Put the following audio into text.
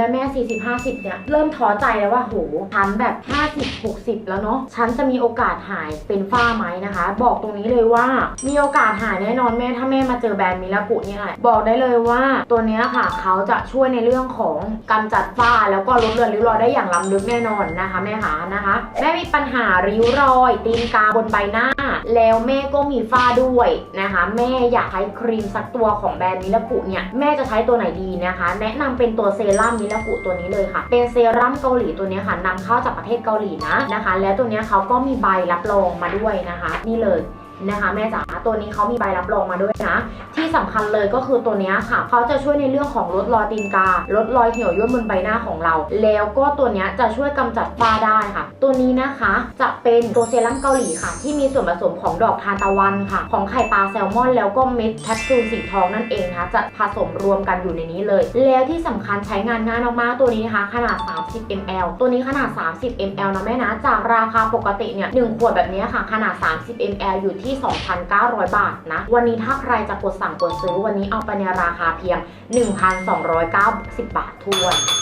และแม่ 40 50 เนี่ย เริ่มท้อใจแล้วว่าโหฉันแบบ 50 60 แล้วเนาะฉันจะมีโอกาสหายเป็นฝ้าไหมนะคะ บอกตรงนี้เลยว่า มีโอกาสหายแน่นอนแม่ถ้าแม่มาเจอแบรนด์มิลากุเนี่ยแหละบอกได้เลยว่าตัวเนี้ยค่ะเขาจะช่วยในเรื่องของกำจัดฝ้าแล้วก็ลดเลือนริ้วรอยได้อย่างล้ำลึกแน่นอนนะคะ แม่หานะคะแม่มีปัญหาริ้วรอย ตีนกาบนใบหน้า แล้วแม่ก็มีฝ้าด้วยนะคะ แม่อยากใช้ครีมสักตัวของแบรนด์มิลากุเนี่ยแม่จะใช้ตัวไหนดีนะคะ แนะนำเป็นตัวเซรั่มมิลากุตัวนี้เลยค่ะ เป็นเซรั่มเกาหลีตัวนี้ค่ะนำเข้าจากประเทศเกาหลีนะนะคะ แล้วตัวนี้เขาก็มีใบรับรองมาด้วยนะคะ นี่เลย นะคะแม่จ๋าตัวนี้เขามีใบรับรองมาด้วยนะ ที่สำคัญเลยก็คือตัวนี้ค่ะเขาจะช่วยในเรื่องของลดรอยตีนกาลดรอยเหี่ยวย่นบนใบหน้าของเรา แล้วก็ตัวนี้จะช่วยกำจัดฝ้าได้ค่ะ ตัวนี้นะคะจะเป็นตัวเซรั่มเกาหลีค่ะ ที่มีส่วนผสมของดอกทานตะวันค่ะ ของไข่ปลาแซลมอน แล้วก็เม็ดแคปซูลสีทองนั่นเองนะคะจะผสมรวมกันอยู่ในนี้เลย แล้วที่สำคัญใช้งานง่ายมากๆตัวนี้นะคะ ขนาด 30 ml ตัวนี้ขนาด 30 ml นะแม่นะจากราคาปกติเนี่ยหนึ่งขวดแบบนี้ค่ะขนาด 30 ml อยู่ที่ที่ 2,900 บาทนะ วันนี้ถ้าใครจะกดสั่งกดซื้อวันนี้เอาไปในราคาเพียง 1,290 บาททวน